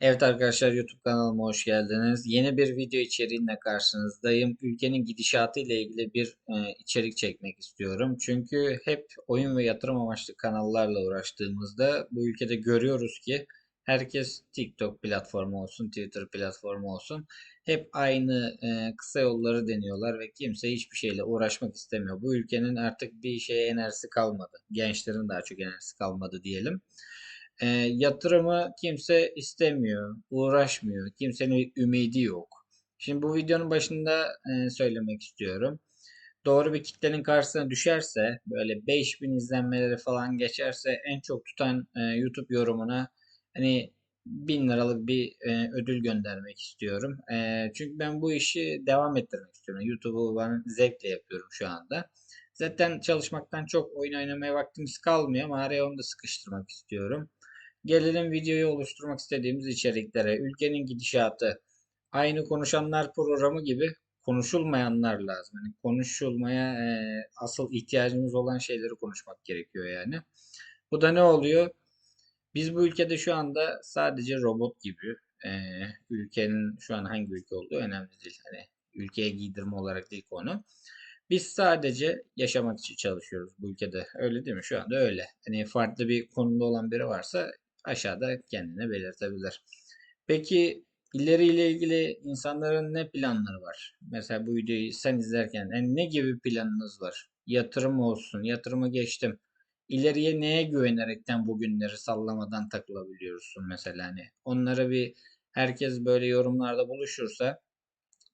Evet arkadaşlar YouTube kanalıma hoş geldiniz. Yeni bir video içeriğinle karşınızdayım. Ülkenin gidişatı ile ilgili bir e, içerik çekmek istiyorum. Çünkü hep oyun ve yatırım amaçlı kanallarla uğraştığımızda bu ülkede görüyoruz ki herkes TikTok platformu olsun, Twitter platformu olsun hep aynı e, kısa yolları deniyorlar ve kimse hiçbir şeyle uğraşmak istemiyor. Bu ülkenin artık bir şeye enerjisi kalmadı. Gençlerin daha çok enerjisi kalmadı diyelim. E, yatırımı kimse istemiyor, uğraşmıyor. Kimsenin ümidi yok. Şimdi bu videonun başında e, söylemek istiyorum. Doğru bir kitlenin karşısına düşerse, böyle 5000 izlenmeleri falan geçerse en çok tutan e, YouTube yorumuna hani 1000 liralık bir e, ödül göndermek istiyorum. E, çünkü ben bu işi devam ettirmek istiyorum. YouTube'u ben zevkle yapıyorum şu anda. Zaten çalışmaktan çok oyun oynamaya vaktimiz kalmıyor ama araya onu da sıkıştırmak istiyorum. Gelelim videoyu oluşturmak istediğimiz içeriklere. Ülkenin gidişatı. Aynı konuşanlar programı gibi konuşulmayanlar lazım. Yani konuşulmaya e, asıl ihtiyacımız olan şeyleri konuşmak gerekiyor yani. Bu da ne oluyor? Biz bu ülkede şu anda sadece robot gibi e, ülkenin şu an hangi ülke olduğu önemli değil. Hani ülkeye giydirme olarak değil konu. Biz sadece yaşamak için çalışıyoruz bu ülkede. Öyle değil mi? Şu anda öyle. Hani farklı bir konuda olan biri varsa aşağıda kendine belirtebilir. Peki ileriyle ilgili insanların ne planları var? Mesela bu videoyu sen izlerken yani ne gibi planınız var? Yatırım olsun, yatırımı geçtim. İleriye neye güvenerekten bugünleri sallamadan takılabiliyorsun mesela hani. Onlara bir herkes böyle yorumlarda buluşursa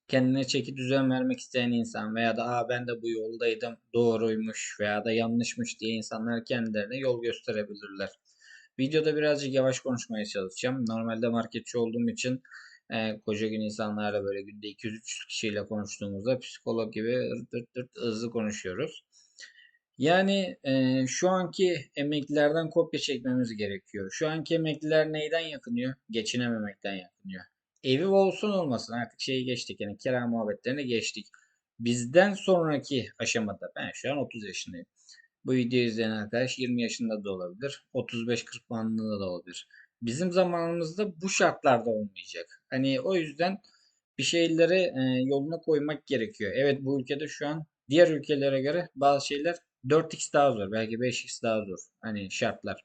kendine çeki düzen vermek isteyen insan veya da Aa, ben de bu yoldaydım doğruymuş veya da yanlışmış diye insanlar kendilerine yol gösterebilirler. Videoda birazcık yavaş konuşmaya çalışacağım. Normalde marketçi olduğum için e, koca gün insanlarla böyle günde 200-300 kişiyle konuştuğumuzda psikolog gibi ırt ırt ırt hızlı konuşuyoruz. Yani e, şu anki emeklilerden kopya çekmemiz gerekiyor. Şu anki emekliler neyden yakınıyor? Geçinememekten yakınıyor. Evi olsun olmasın artık şeyi geçtik yani kira muhabbetlerini geçtik. Bizden sonraki aşamada ben şu an 30 yaşındayım. Bu videoyu izleyen arkadaş 20 yaşında da olabilir. 35-40 bandında da olabilir. Bizim zamanımızda bu şartlarda olmayacak. Hani o yüzden bir şeyleri e, yoluna koymak gerekiyor. Evet bu ülkede şu an diğer ülkelere göre bazı şeyler 4x daha zor. Belki 5x daha zor. Hani şartlar.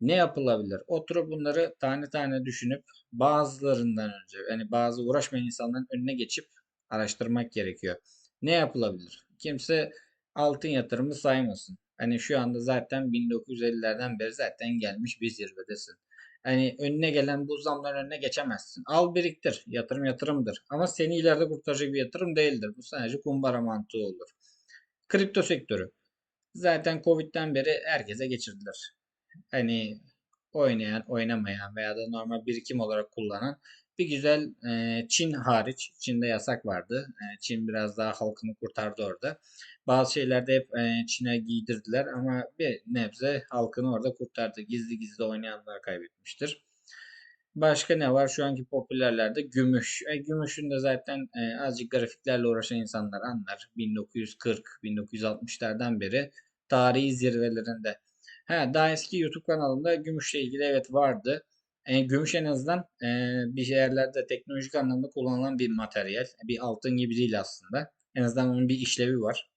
Ne yapılabilir? Oturup bunları tane tane düşünüp bazılarından önce yani bazı uğraşmayan insanların önüne geçip araştırmak gerekiyor. Ne yapılabilir? Kimse altın yatırımı saymasın. Hani şu anda zaten 1950'lerden beri zaten gelmiş bir zirvedesin. Hani önüne gelen bu zamların önüne geçemezsin. Al biriktir. Yatırım yatırımdır. Ama seni ileride kurtaracak bir yatırım değildir. Bu sadece kumbara mantığı olur. Kripto sektörü. Zaten Covid'den beri herkese geçirdiler. Hani oynayan, oynamayan veya da normal birikim olarak kullanan bir güzel e, Çin hariç, Çin'de yasak vardı. E, Çin biraz daha halkını kurtardı orada. Bazı şeylerde hep e, Çin'e giydirdiler ama bir nebze halkını orada kurtardı. Gizli gizli oynayanlar kaybetmiştir. Başka ne var? Şu anki popülerlerde gümüş. E, gümüşün de zaten e, azıcık grafiklerle uğraşan insanlar anlar. 1940-1960'lardan beri tarihi zirvelerinde. He, daha eski YouTube kanalımda gümüşle ilgili evet vardı. E, gümüş en azından e, bir yerlerde teknolojik anlamda kullanılan bir materyal. Bir altın gibi değil aslında. En azından onun bir işlevi var.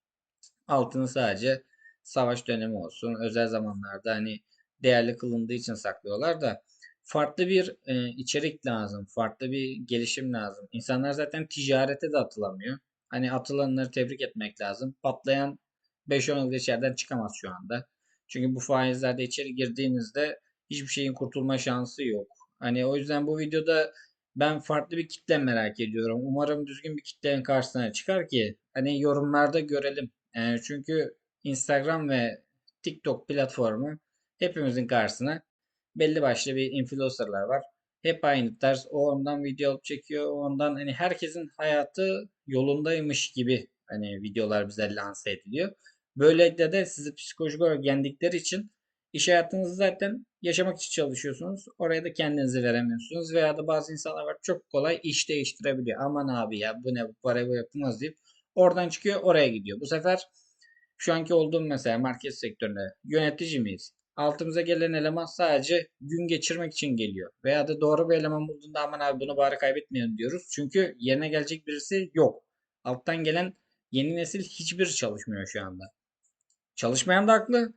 Altını sadece savaş dönemi olsun, özel zamanlarda hani değerli kılındığı için saklıyorlar da farklı bir e, içerik lazım, farklı bir gelişim lazım. İnsanlar zaten ticarete de atılamıyor. Hani atılanları tebrik etmek lazım. Patlayan 5-10 yılda içeriden çıkamaz şu anda. Çünkü bu faizlerde içeri girdiğinizde hiçbir şeyin kurtulma şansı yok. Hani o yüzden bu videoda ben farklı bir kitle merak ediyorum. Umarım düzgün bir kitlenin karşısına çıkar ki hani yorumlarda görelim. E, çünkü Instagram ve TikTok platformu hepimizin karşısına belli başlı bir influencerlar var. Hep aynı tarz. O ondan video alıp çekiyor. O ondan hani herkesin hayatı yolundaymış gibi hani videolar bize lanse ediliyor. Böylelikle de sizi psikolojik olarak yendikleri için iş hayatınızı zaten yaşamak için çalışıyorsunuz. Oraya da kendinizi veremiyorsunuz. Veya da bazı insanlar var çok kolay iş değiştirebiliyor. Aman abi ya bu ne bu para bu yapılmaz deyip oradan çıkıyor oraya gidiyor. Bu sefer şu anki olduğum mesela market sektöründe yönetici miyiz? Altımıza gelen eleman sadece gün geçirmek için geliyor. Veya da doğru bir eleman bulduğunda aman abi bunu bari kaybetmeyelim diyoruz. Çünkü yerine gelecek birisi yok. Alttan gelen yeni nesil hiçbir çalışmıyor şu anda. Çalışmayan da haklı.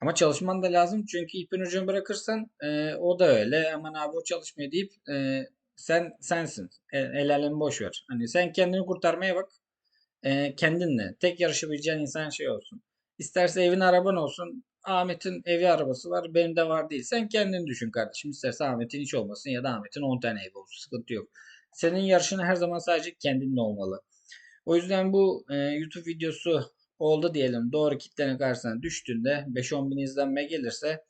Ama çalışman da lazım çünkü ipin ucunu bırakırsan e, o da öyle. Aman abi o çalışmıyor deyip e, sen sensin. El, el boş ver. Hani sen kendini kurtarmaya bak. E, kendinle. Tek yarışabileceğin insan şey olsun. İsterse evin araban olsun. Ahmet'in evi arabası var. Benim de var değil. Sen kendini düşün kardeşim. İsterse Ahmet'in hiç olmasın ya da Ahmet'in 10 tane evi olsun. Sıkıntı yok. Senin yarışın her zaman sadece kendinle olmalı. O yüzden bu e, YouTube videosu oldu diyelim. Doğru kitlenin karşısına düştüğünde 5-10 bin izlenme gelirse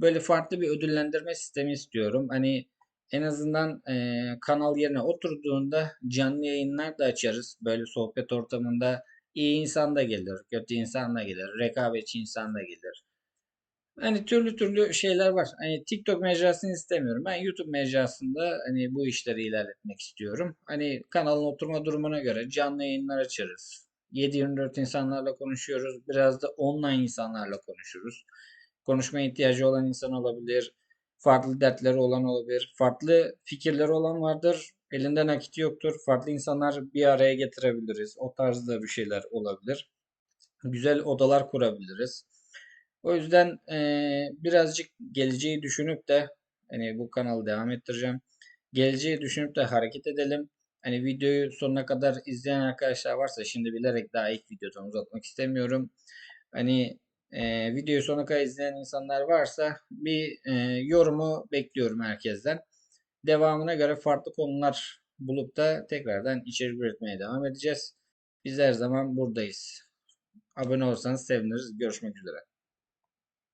böyle farklı bir ödüllendirme sistemi istiyorum. Hani en azından e, kanal yerine oturduğunda canlı yayınlar da açarız. Böyle sohbet ortamında iyi insan da gelir, kötü insan da gelir, rekabetçi insan da gelir. Hani türlü türlü şeyler var. Hani TikTok mecrasını istemiyorum. Ben YouTube mecrasında hani bu işleri ilerletmek istiyorum. Hani kanalın oturma durumuna göre canlı yayınlar açarız. 7-24 insanlarla konuşuyoruz. Biraz da online insanlarla konuşuruz. Konuşmaya ihtiyacı olan insan olabilir. Farklı dertleri olan olabilir. Farklı fikirleri olan vardır. Elinde nakit yoktur. Farklı insanlar bir araya getirebiliriz. O tarzda bir şeyler olabilir. Güzel odalar kurabiliriz. O yüzden eee, birazcık geleceği düşünüp de hani bu kanalı devam ettireceğim. Geleceği düşünüp de hareket edelim. Hani videoyu sonuna kadar izleyen arkadaşlar varsa şimdi bilerek daha ilk videodan uzatmak istemiyorum. Hani eee, videoyu sonuna kadar izleyen insanlar varsa bir eee, yorumu bekliyorum herkesten. Devamına göre farklı konular bulup da tekrardan içerik üretmeye devam edeceğiz. Biz her zaman buradayız. Abone olursanız seviniriz. Görüşmek üzere.